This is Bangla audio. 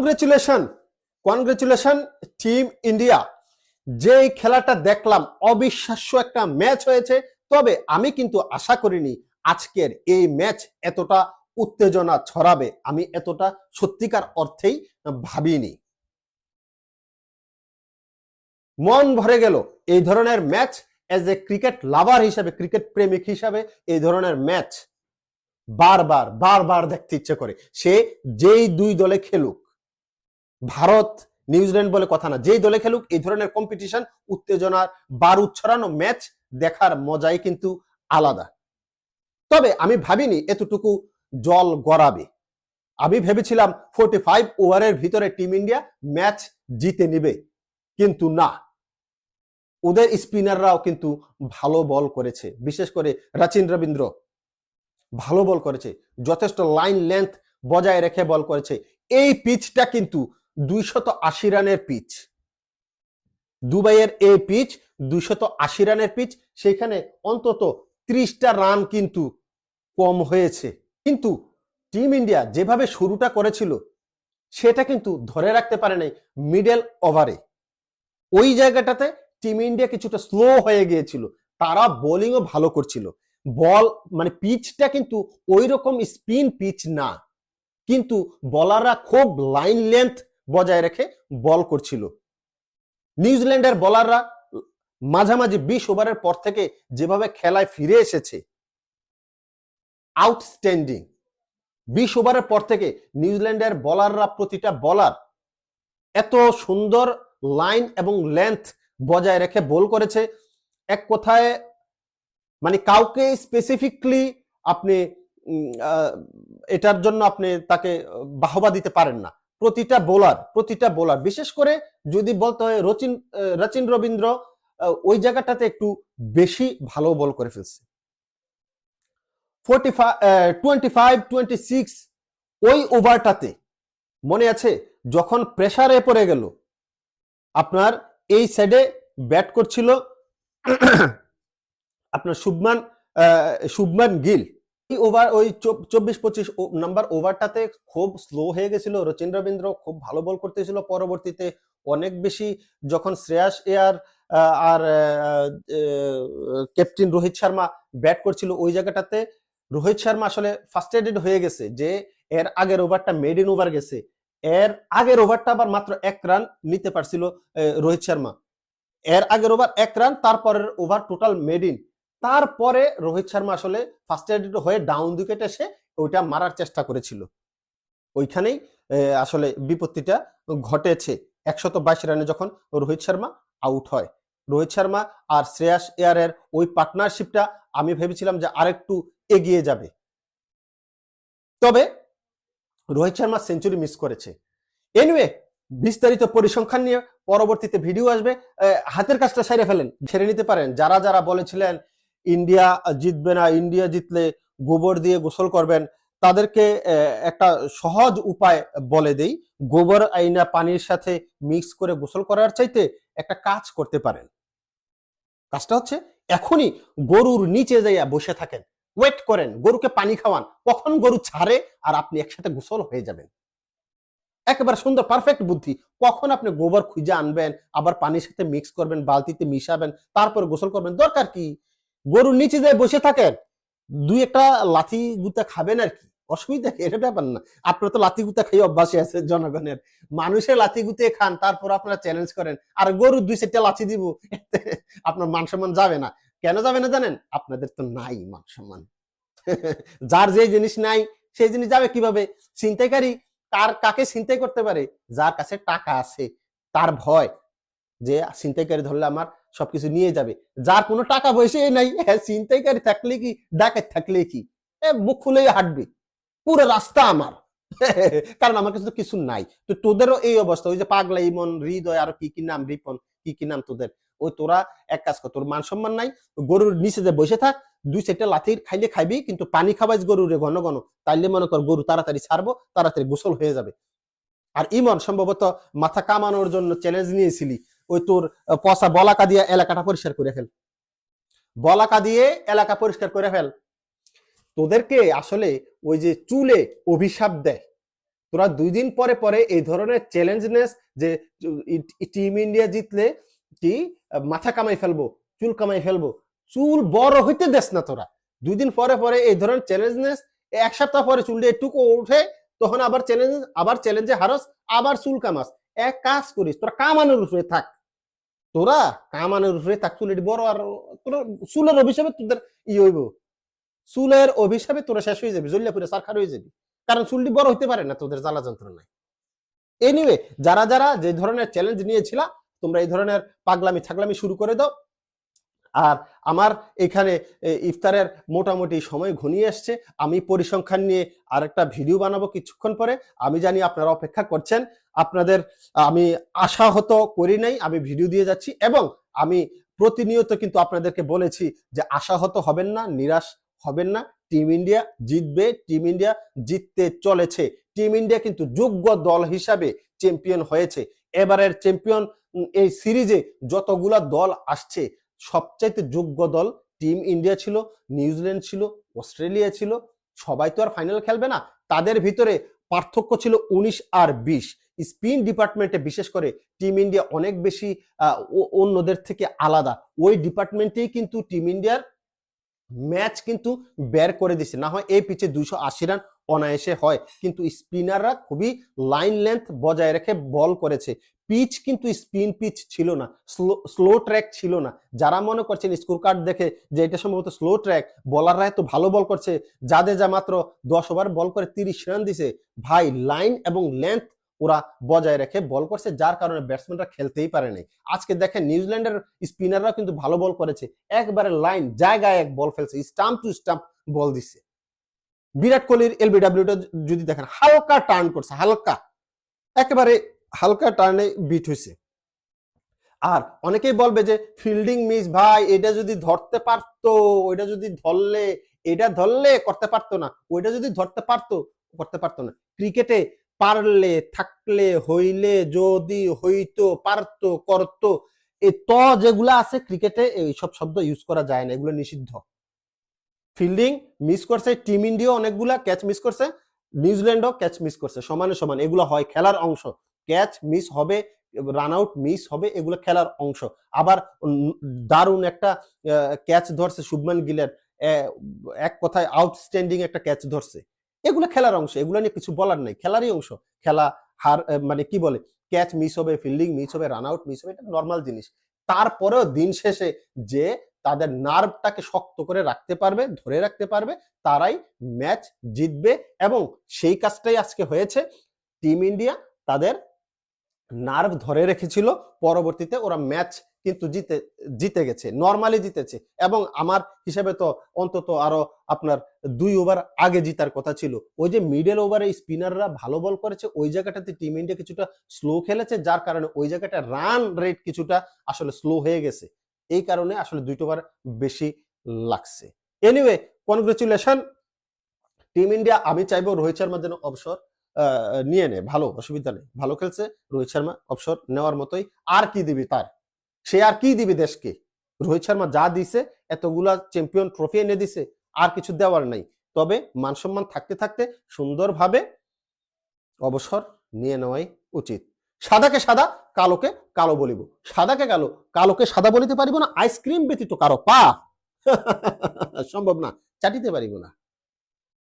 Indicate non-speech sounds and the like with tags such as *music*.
কনগ্রেচুলেশন কনগ্রেচুলেশন টিম ইন্ডিয়া যে খেলাটা দেখলাম, অবিশ্বাস্য একটা ম্যাচ হয়েছে। তবে আমি কিন্তু আশা করিনি আজকের এই ম্যাচ এতটা উত্তেজনা ছড়াবে। আমি এতটা সত্যিকার অর্থেই ভাবিনি। মন ভরে গেল। এই ধরনের match as a cricket lover হিসাবে ক্রিকেট প্রেমিক হিসাবে এই ধরনের ম্যাচ বারবার বারবার দেখতে ইচ্ছে করে। সে যেই দুই দলে খেলুক ভারত নিউজিল্যান্ড বলে কথা না। যেই দলে খেলুক, এই ধরনের কম্পিটিশন উত্তেজনার, বার ছড়ানো ম্যাচ দেখার মজাই কিন্তু আলাদা। তবে আমি ভাবিনি এতটুকু জল গড়াবে। আমি ভেবেছিলাম ফোর্টি ফাইভ ওভারের ভিতরে টিম ইন্ডিয়া ম্যাচ জিতে নিবে। কিন্তু না। ওদের স্পিনাররাও কিন্তু ভালো বল করেছে। বিশেষ করে রাচিন রবীন্দ্র। ভালো বল করেছে। যথেষ্ট লাইন লেন্থ বজায় রেখে বল করেছে। এই পিচটা কিন্তু দুইশত আশি রানের পিচ দুবাইয়ের এই পিচ দুইশত আশি রানের পিচ সেখানে অন্তত ত্রিশটা রান কিন্তু কম হয়েছে। কিন্তু টিম ইন্ডিয়া যেভাবে শুরুটা করেছিল, সেটা কিন্তু ধরে রাখতে পারে নাই মিডল ওভারে ওই জায়গাটাতে টিম ইন্ডিয়া কিছুটা স্লো হয়ে গিয়েছিল, তারা বোলিংও ভালো করছিল। বল মানে পিচটা কিন্তু ওই রকম স্পিন পিচ না। কিন্তু বলাররা খুব লাইন লেন্থ বজায় রেখে বল করছিল। নিউজিল্যান্ডের বলাররা মাঝামাঝি বিশ ওভারের পর থেকে যেভাবে খেলায় ফিরে এসেছে আউটস্ট্যান্ডিং বিশ ওভারের পর থেকে নিউজিল্যান্ডের বলাররা প্রতিটা বলার এত সুন্দর লাইন এবং লেন্থ বজায় রেখে বল করেছে। এক কথায় মানে কাউকে স্পেসিফিকলি আপনি এটার জন্য আপনি তাকে, বাহবা দিতে পারেন না। প্রতিটা বোলার প্রতিটা বোলার বিশেষ করে যদি বলতে হয় রচিন রচিন রবীন্দ্র ওই জায়গাটাতে একটু বেশি ভালো বল করে ফেলছে। Forty twenty five twenty six ওই ওভারটাতে মনে আছে যখন প্রেসারে পড়ে গেল, আপনার এই সাইডে ব্যাট করছিল, *coughs* আপনার শুভমান শুভমান গিল। ওভার ওই চব্বিশ পঁচিশ নাম্বার ওভারটাতে খুব স্লো হয়ে গেছিল। রচিন রবীন্দ্র খুব ভালো বল করতেছিল পরবর্তীতে অনেক বেশি যখন শ্রেয়াস এয়ার আর ক্যাপ্টেন রোহিত শর্মা ব্যাট করছিল, ওই জায়গাটাতে রোহিত শর্মা আসলে ফার্স্টেডেড হয়ে গেছে যে এর আগের ওভারটা মেড ইন ওভার গেছে। এর আগের ওভারটা আবার মাত্র এক রান নিতে পারছিল রোহিত শর্মা। এর আগের ওভার এক রান তারপরের ওভার টোটাল মেড ইন তারপরে রোহিত শর্মা আসলে ফার্স্ট এডেড হয়ে ডাউন উইকেট এসে ওইটা মারার চেষ্টা করেছিল। ওইখানেই আসলে বিপত্তিটা ঘটেছে। একশত বাইশ রানে যখন রোহিত শর্মা আউট হয়। রোহিত শর্মা আর শ্রেয়াস এয়ারের ওই পার্টনারশিপটা আমি ভেবেছিলাম যে আরেকটু এগিয়ে যাবে। তবে রোহিত শর্মা সেঞ্চুরি মিস করেছে। এনিওয়ে বিস্তারিত পরিসংখ্যান নিয়ে পরবর্তীতে ভিডিও আসবে। হাতের কাজটা সেরে ফেলেন। ছেড়ে নিতে পারেন। যারা যারা বলেছিলেন ইন্ডিয়া জিতবে না, ইন্ডিয়া জিতলে গোবর দিয়ে গোসল করবেন, তাদেরকে একটা সহজ উপায় বলে দেই, গোবর, আইনা, পানির সাথে মিক্স করে গোসল করার চাইতে একটা কাজ করতে পারেন। কাজটা হচ্ছে এখনই গরুর নিচে যাইয়া বসে থাকেন, ওয়েট করেন, গরুকে পানি খাওয়ান, কখন গরু ছাড়ে আর আপনি একসাথে গোসল হয়ে যাবেন। একেবারে সুন্দর পারফেক্ট বুদ্ধি, কখন আপনি গোবর খুঁজে আনবেন, আবার পানির সাথে মিক্স করবেন, বালতিতে মিশাবেন, তারপর গোসল করবেন, দরকার কি? গরুর নিচে যায় বসে থাকেন, দুই একটা লাথি গুতা খাবেন আর কি। অসুবিধা কি? এটা ব্যাপার না। আপনার তো লাথি গুতা খেয়ে অভ্যাসে আছে জনগণের। মানুষের লাথি গুতিয়ে খান, তারপর আপনারা চ্যালেঞ্জ করেন, আর গরুর দুই চারটা লাথি দিব আপনার মান সম্মান যাবে না। কেন যাবে না জানেন? আপনাদের তো নাই মান সম্মান। যার যে জিনিস নাই, সেই জিনিস যাবে কীভাবে? ছিনতাইকারী তার কাকে ছিনতাই করতে পারে? যার কাছে টাকা আছে, তার ভয় যে ছিনতাইকারী ধরলে আমার সবকিছু নিয়ে যাবে। যার কোনো টাকা পয়সা নাই হ্যাঁ ছিনতাইকারী থাকলে কি, ডাকাত থাকলে কি? মুখ খুলেই হাঁটবে। পুরো রাস্তা আমার। *laughs* কারণ আমার কাছে তো কিছু নাই। তো তোদেরও এই অবস্থা। ওই যে পাগলা ইমন, হৃদয়, আর কি কি নাম, রিপন, কি কি নাম তোদের? ওই তোরা এক কাজ কর, তোর মান সম্মান নাই। গরুর নিচে যে বসে থাক, দুই চারটা লাথি খাইলে খাইবি, কিন্তু পানি খাবাইস গরুরে ঘন ঘন। তাইলে মনে কর গরু তাড়াতাড়ি ছাড়বো, তাড়াতাড়ি গোসল হয়ে যাবে। আর ইমন সম্ভবত মাথা কামানোর জন্য চ্যালেঞ্জ নিয়েছিলি। ওই তোর পচা বলাকা দিয়ে এলাকাটা পরিষ্কার করে ফেল। বলাকা দিয়ে এলাকা পরিষ্কার করে ফেল। তোদেরকে আসলে ওই যে চুলে অভিশাপ দেয়। তোরা দুই দিন পরে পরে এই ধরনের চ্যালেঞ্জনেস যে টিম ইন্ডিয়া জিতলে কি মাথা কামাই ফেলব, চুল কামাই ফেলব। চুল বড় হইতে দেস না তোরা। দুই দিন পরে পরে এই ধরনের চ্যালেঞ্জনেস এক সপ্তাহ পরে চুল দিয়ে একটুকু উঠে তখন আবার চ্যালেঞ্জ আবার চ্যালেঞ্জে হারস, আবার চুল কামাস। এক কাজ করিস, তোরা কামানোর উপরে থাক। তোরা কামানের উপরে তাক চুল এটি বড় আর তোরা চুলের অভিশাপে তোদের ই হইব। চুলের অভিশাপে তোরা শেষ হয়ে যাবি জল্লা পুরে সারখার হয়ে যাবি। কারণ চুলটি বড় হইতে পারে না তোদের, জ্বালা যন্ত্রণায়। এনিওয়ে যারা যারা যে ধরনের চ্যালেঞ্জ নিয়েছিলা, তোমরা এই ধরনের পাগলামি ছাগলামি শুরু করে দাও। আর আমার এখানে ইফতারের মোটামুটি সময় ঘনিয়ে আসছে আমি পরিসংখ্যান নিয়ে আরেকটা ভিডিও বানাবো কিছুক্ষণ পরে। আমি জানি আপনারা অপেক্ষা করছেন। আপনাদের, আমি আশাহত করি নাই, আমি ভিডিও দিয়ে যাচ্ছি এবং আমি প্রতিনিয়ত কিন্তু আপনাদেরকে বলেছি যে আশাহত হবেন না, নিরাশ হবেন না। টিম ইন্ডিয়া জিতবে, টিম ইন্ডিয়া জিততে চলেছে। টিম ইন্ডিয়া কিন্তু যোগ্য দল হিসাবে চ্যাম্পিয়ন হয়েছে। এবারের চ্যাম্পিয়ন এই সিরিজে যতগুলা দল আসছে সবচাইতে যোগ্য দল টিম ইন্ডিয়া ছিল, নিউজিল্যান্ড ছিল, অস্ট্রেলিয়া ছিল। সবাই তো আর ফাইনাল খেলবে না। তাদের ভিতরে পার্থক্য ছিল উনিশ আর বিশ। স্পিন ডিপার্টমেন্টে বিশেষ করে টিম ইন্ডিয়া অনেক বেশি অন্যদের থেকে আলাদা। ওই ডিপার্টমেন্টেই কিন্তু টিম ইন্ডিয়ার ম্যাচ কিন্তু বের করে দিছে না হয় এই পিচে দুইশো আশি রান অনায়াসে হয়। কিন্তু স্পিনাররা খুবই লাইন লেন্থ বজায় রেখে বল করেছে। পিচ কিন্তু স্পিন পিচ ছিল না স্লো ট্র্যাক ছিল না। যারা মনে করছেন স্কোর কার্ড দেখে যে এটা সম্ভবত স্লো ট্র্যাক বলাররা এত ভালো বল করছে যা মাত্র দশ ওভার বল করে তিরিশ রান দিছে, ভাই লাইন এবং লেন্থ ওরা বজায় রেখে বল করছে, যার কারণে ব্যাটসম্যানরা খেলতেই পারে নাই। আজকে দেখেন নিউজিল্যান্ডের স্পিনাররা কিন্তু ভালো বল করেছে। একবারে লাইন জায়গায় এক বল ফেলছে স্টাম্প টু স্টাম্প বল দিচ্ছে বিরাট কোহলির এলবিডব্লিউটা যদি দেখেন, হালকা টার্ন করছে, হালকা। একেবারে হালকা টার্নে বিট হয়েছে আর অনেকেই বলবে যে ফিল্ডিং মিস ভাই, এটা যদি ধরতে পারতো, ওইটা যদি ধরলে, এটা ধরলে করতে পারতো না, ওইটা যদি ধরতে পারতো, করতে পারতো না। ক্রিকেটে পারলে, থাকলে, হইলে, যদি হইতো, পারতো, করতো এই ত যেগুলা আছে, ক্রিকেটে এইসব শব্দ ইউজ করা যায় না, এগুলো নিষিদ্ধ। ফিল্ডিং মিস করছে টিম ইন্ডিয়া অনেকগুলা ক্যাচ মিস করছে নিউজিল্যান্ডও ক্যাচ মিস করছে, সমানে সমান। এগুলো হয় খেলার অংশ। ক্যাচ মিস হবে রান আউট মিস হবে, এগুলো খেলার অংশ। আবার দারুণ একটা ক্যাচ ধরছে শুভমান গিলের। এক কথায় আউটস্ট্যান্ডিং একটা ক্যাচ ধরছে। এগুলো খেলার অংশ, এগুলো নিয়ে কিছু বলার নাই। খেলারই অংশ। খেলা হার মানে কি বলে? ক্যাচ মিস হবে ফিল্ডিং মিস হবে রান আউট মিস হবে, এটা নর্মাল জিনিস। তারপরেও দিন শেষে যে তাদের নার্ভটাকে শক্ত করে রাখতে পারবে, ধরে রাখতে পারবে, তারাই ম্যাচ জিতবে এবং সেই কাজটাই আজকে হয়েছে। টিম ইন্ডিয়া তাদের নার্ভ ধরে রেখেছিল, পরবর্তীতে ওরা ম্যাচ কিন্তু জিতে জিতে গেছে, নর্মালি জিতেছে এবং আমার হিসেবে তো অন্তত আরও আপনার দুই ওভার আগে জিতার কথা ছিল। ওই যে মিডল ওভারে স্পিনাররা ভালো বল করেছে, ওই জায়গাটাতে টিম ইন্ডিয়া কিছুটা স্লো খেলেছে, যার কারণে ওই জায়গাটা রান রেট কিছুটা আসলে স্লো হয়ে গেছে। এই কারণে আসলে দুইটো ওভার বেশি লাগছে। এনিওয়ে কনগ্রেচুলেশন টিম ইন্ডিয়া আমি চাইব রোহিত শর্মা যেন অবসর নিয়ে নে ভালো, অসুবিধা নেই। ভালো খেলছে, রোহিত শর্মা অবসর নেওয়ার মতোই। আর কি দিবি তার? সে আর কি দিবি দেশকে? রোহিত শর্মা যা দিছে, এতগুলা চ্যাম্পিয়ন ট্রফি এনে দিছে, আর কিছু দেওয়ার নাই। তবে মান সম্মান থাকতে থাকতে সুন্দরভাবে অবসর নিয়ে নেওয়াই উচিত। সাদাকে সাদা, কালোকে কালো বলিব। সাদাকে কালো, কালোকে সাদা বলিতে পারিব না, আইসক্রিম ব্যতীত কারও পা। *laughs* সম্ভব না, চাটিতে পারিব না।